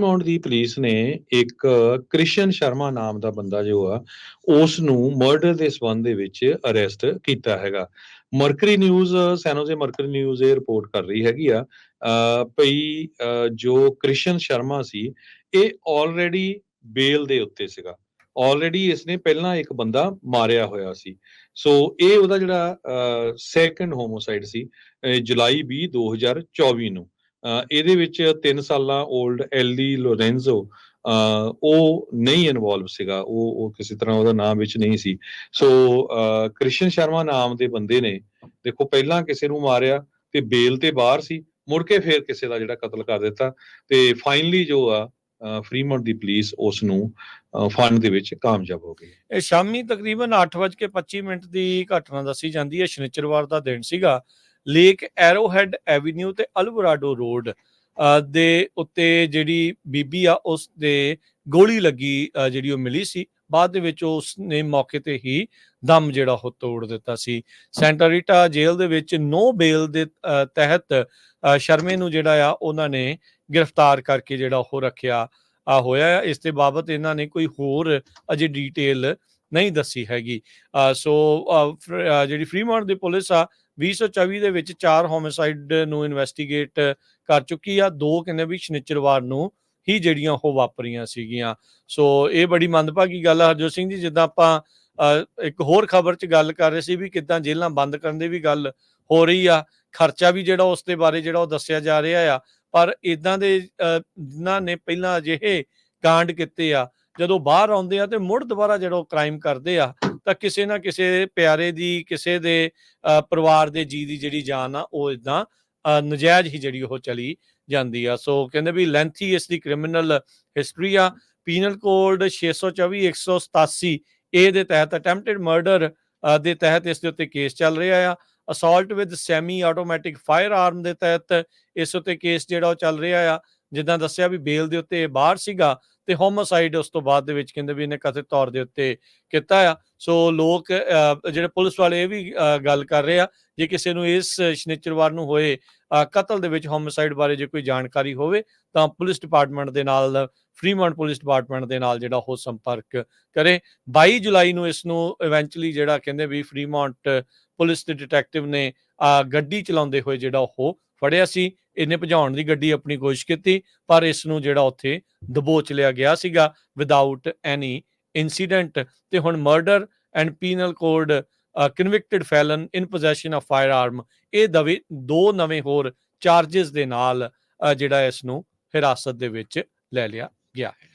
ਫਰੀਮਾਉਂਟ ਦੀ police ਨੇ ਇੱਕ ਕ੍ਰਿਸ਼ਨ ਸ਼ਰਮਾ ਨਾਮ ਦਾ ਬੰਦਾ ਜੋ ਆ ਉਸ ਨੂੰ ਮਰਡਰ ਦੇ ਸਬੰਧ ਦੇ ਵਿੱਚ ਅਰੈਸਟ ਕੀਤਾ ਹੈਗਾ। Mercury News San Jose Mercury News ਇਹ ਰਿਪੋਰਟ ਕਰ ਰਹੀ ਹੈਗੀ ਆ ਭਈ ਜੋ ਕ੍ਰਿਸ਼ਨ ਸ਼ਰਮਾ ਸੀ ਇਹ ਆਲਰੇਡੀ ਬੇਲ ਦੇ ਉੱਤੇ ਸੀਗਾ। ਆਲਰੇਡੀ ਇਸਨੇ ਪਹਿਲਾਂ ਇੱਕ ਬੰਦਾ ਮਾਰਿਆ ਹੋਇਆ ਸੀ। ਸੋ ਇਹ ਉਹਦਾ ਜਿਹੜਾ ਸੈਕੰਡ ਹੋਮੋਸਾਈਡ ਸੀ ਅ, ਜੁਲਾਈ 20 2024 ਨੂੰ। ਇਹਦੇ ਵਿੱਚ 3 ਸਾਲਾਂ 올ਡ ਐਲਡੀ ਲੋਰੈਂਜ਼ੋ ਉਹ ਨਹੀਂ ਇਨਵੋਲਵ ਸੀਗਾ, ਉਹ ਉਹ ਕਿਸੇ ਤਰ੍ਹਾਂ ਉਹਦਾ ਨਾਮ ਵਿੱਚ ਨਹੀਂ ਸੀ। ਸੋ ਕ੍ਰਿਸ਼ਨ ਸ਼ਰਮਾ ਨਾਮ ਦੇ ਬੰਦੇ ਨੇ, ਦੇਖੋ ਪਹਿਲਾਂ ਕਿਸੇ ਨੂੰ ਮਾਰਿਆ ਤੇ ਬੇਲ ਤੇ ਬਾਹਰ ਸੀ, ਮੁੜ ਕੇ ਫੇਰ ਕਿਸੇ ਦਾ ਜਿਹੜਾ ਕਤਲ ਕਰ ਦਿੱਤਾ ਤੇ ਫਾਈਨਲੀ ਜੋ ਆ ਫਰੀਮੌਂਟ ਦੀ ਪੁਲਿਸ ਉਸ ਨੂੰ ਫੰਡ ਦੇ ਵਿੱਚ ਕਾਮਯਾਬ ਹੋ ਗਈ ਇਹ ਸ਼ਾਮੀ ਤਕਰੀਬਨ 8:25 ਮਿੰਟ ਦੀ ਘਟਨਾ ਦੱਸੀ ਜਾਂਦੀ ਹੈ। ਸ਼ਨੀਚਰਵਾਰ ਦਾ ਦਿਨ ਸੀਗਾ। ਲੇਕ ਐਰੋਹੈਡ ਐਵੀਨਿਊ ਤੇ ਅਲਵਰਾਡੋ ਰੋਡ ਦੇ ਉੱਤੇ ਜਿਹੜੀ ਬੀਬੀ ਆ, ਉਸ ਦੇ ਗੋਲੀ ਲੱਗੀ ਜਿਹੜੀ ਉਹ ਮਿਲੀ ਸੀ ਬਾਅਦ ਦੇ ਵਿੱਚ ਉਸ ਨੇ ਮੌਕੇ ਤੇ ਹੀ ਦਮ ਜਿਹੜਾ ਉਹ ਤੋੜ ਦਿੱਤਾ ਸੀ ਸੈਂਟਾ ਰੀਟਾ ਜੇਲ੍ਹ ਦੇ ਵਿੱਚ ਨੋ ਬੇਲ ਦੇ ਤਹਿਤ ਸ਼ਰਮੇ ਨੂੰ ਜਿਹੜਾ ਆ, ਉਹਨਾਂ ਨੇ ਗ੍ਰਿਫਤਾਰ ਕਰਕੇ ਜਿਹੜਾ ਉਹ ਰੱਖਿਆ ਹੋਇਆ ਹੈ। ਇਸ ਦੇ ਬਾਬਤ ਇਹਨਾਂ ਨੇ ਕੋਈ ਹੋਰ ਅਜੇ ਡਿਟੇਲ ਨਹੀਂ ਦੱਸੀ ਹੈਗੀ। ਸੋ ਜਿਹੜੀ ਫਰੀਮਾਉਂਟ ਦੀ ਪੁਲਿਸ ਆ 2024 ਦੇ ਵਿੱਚ ਚਾਰ ਹੋਮਿਸਾਈਡ ਨੂੰ ਇਨਵੈਸਟੀਗੇਟ ਕਰ ਚੁੱਕੀ ਆ। ਦੋ ਕਹਿੰਦੇ ਵੀ ਸ਼ਨੀਚਰਵਾਰ ਨੂੰ ਹੀ ਜਿਹੜੀਆਂ ਉਹ ਵਾਪਰੀਆਂ ਸੀਗੀਆਂ। ਸੋ ਇਹ ਬੜੀ ਮੰਦਭਾਗੀ ਗੱਲ ਆ। ਹਰਜੋਤ ਸਿੰਘ ਜੀ ਜਿੱਦਾਂ ਆਪਾਂ ਇੱਕ ਹੋਰ ਖਬਰ 'ਚ ਗੱਲ ਕਰ ਰਹੇ ਸੀ ਵੀ ਕਿਦਾਂ ਜੇਲ੍ਹਾਂ ਬੰਦ ਕਰਨ ਦੀ ਵੀ ਗੱਲ ਹੋ ਰਹੀ ਆ। ਖਰਚਾ ਵੀ ਜਿਹੜਾ ਉਸ ਦੇ ਬਾਰੇ ਜਿਹੜਾ ਉਹ ਦੱਸਿਆ ਜਾ ਰਿਹਾ ਆ। ਪਰ ਇਦਾਂ ਦੇ ਅ, ਜਿਨ੍ਹਾਂ ਨੇ ਪਹਿਲਾਂ ਅਜਿਹੇ ਕਾਂਡ ਕੀਤੇ ਆ ਜਦੋਂ ਬਾਹਰ ਆਉਂਦੇ ਆ ਤੇ ਮੁੜ ਦੁਬਾਰਾ ਜਦੋਂ ਕ੍ਰਾਈਮ ਕਰਦੇ ਆ ਤਾਂ ਕਿਸੇ ਨਾ ਕਿਸੇ ਪਿਆਰੇ ਦੀ ਕਿਸੇ ਦੇ ਅ, ਪਰਿਵਾਰ ਦੇ ਜੀ ਦੀ ਜਿਹੜੀ ਜਾਨ ਆ ਉਹ ਇਦਾਂ ਨਜਾਇਜ਼ ਹੀ ਜਿਹੜੀ ਉਹ ਚਲੀ ਜਾਂਦੀ ਆ। ਸੋ ਕਹਿੰਦੇ ਵੀ ਲੈਂਥੀ ਇਸ ਦੀ ਕ੍ਰਿਮੀਨਲ ਹਿਸਟਰੀ ਆ। ਪੀਨਲ ਕੋਡ 624 187 ਏ ਦੇ ਤਹਿਤ ਅਟੈਂਪਟਡ ਮਰਡਰ ਦੇ ਤਹਿਤ ਇਸ ਦੇ ਉੱਤੇ ਕੇਸ ਚੱਲ ਰਿਹਾ ਆ। Assault with semi automatic firearm ਦੇ ਤਹਿਤ ਇਸ ਉੱਤੇ ਕੇਸ ਜਿਹੜਾ ਉਹ ਚੱਲ ਰਿਹਾ ਆ। ਜਿੱਦਾਂ ਦੱਸਿਆ ਵੀ ਬੇਲ ਦੇ ਉੱਤੇ ਇਹ ਬਾਹਰ ਸੀਗਾ ਤੇ ਹੋਮਿਸਾਈਡ ਉਸ ਤੋਂ ਬਾਅਦ ਦੇ ਵਿੱਚ ਕਹਿੰਦੇ ਵੀ ਇਹਨੇ ਕਥਿਤ ਤੌਰ ਦੇ ਉੱਤੇ ਕੀਤਾ ਆ। ਸੋ ਲੋਕ ਜਿਹੜੇ ਪੁਲਿਸ ਵਾਲੇ ਇਹ ਵੀ ਗੱਲ ਕਰ ਰਹੇ ਆ ਜੇ ਕਿਸੇ ਨੂੰ ਇਸ ਸ਼ਨੀਚਰਵਾਰ ਨੂੰ ਹੋਏ ਕਤਲ ਦੇ ਵਿੱਚ ਹੋਮਿਸਾਈਡ ਬਾਰੇ ਜੇ ਕੋਈ ਜਾਣਕਾਰੀ ਹੋਵੇ ਤਾਂ ਪੁਲਿਸ ਡਿਪਾਰਟਮੈਂਟ ਦੇ ਨਾਲ ਫਰੀਮੌਂਟ ਪੁਲਿਸ ਡਿਪਾਰਟਮੈਂਟ ਦੇ ਨਾਲ ਜਿਹੜਾ ਉਹ ਸੰਪਰਕ ਕਰੇ। 22 ਜੁਲਾਈ ਨੂੰ ਇਸ ਨੂੰ ਇਵੈਂਚੁਅਲੀ ਜਿਹੜਾ ਕਹਿੰਦੇ ਵੀ ਫਰੀਮੌਂਟ ਪੁਲਿਸ ਦੇ ਡਿਟੈਕਟਿਵ ਨੇ ਅਹ, ਗੱਡੀ ਚਲਾਉਂਦੇ ਹੋਏ ਜਿਹੜਾ ਉਹ ਫੜਿਆ ਸੀ। ਇਹਨੇ ਭਜਾਉਣ ਦੀ ਗੱਡੀ ਆਪਣੀ ਕੋਸ਼ਿਸ਼ ਕੀਤੀ, ਪਰ ਇਸ ਨੂੰ ਜਿਹੜਾ ਉੱਥੇ ਦਬੋਚ ਲਿਆ ਗਿਆ ਸੀਗਾ ਵਿਦਆਊਟ ਐਨੀ ਇਨਸੀਡੈਂਟ ਤੇ ਹੁਣ murder and penal code convicted felon in possession of firearm ਇਹ ਦਵੇ, ਦੋ ਨਵੇਂ ਹੋਰ ਚਾਰजेस ਦੇ ਨਾਲ ਜਿਹੜਾ ਇਸ ਨੂੰ ਹਿਰਾਸਤ ਦੇ ਵਿੱਚ ਲੈ ਲਿਆ ਗਿਆ ਹੈ।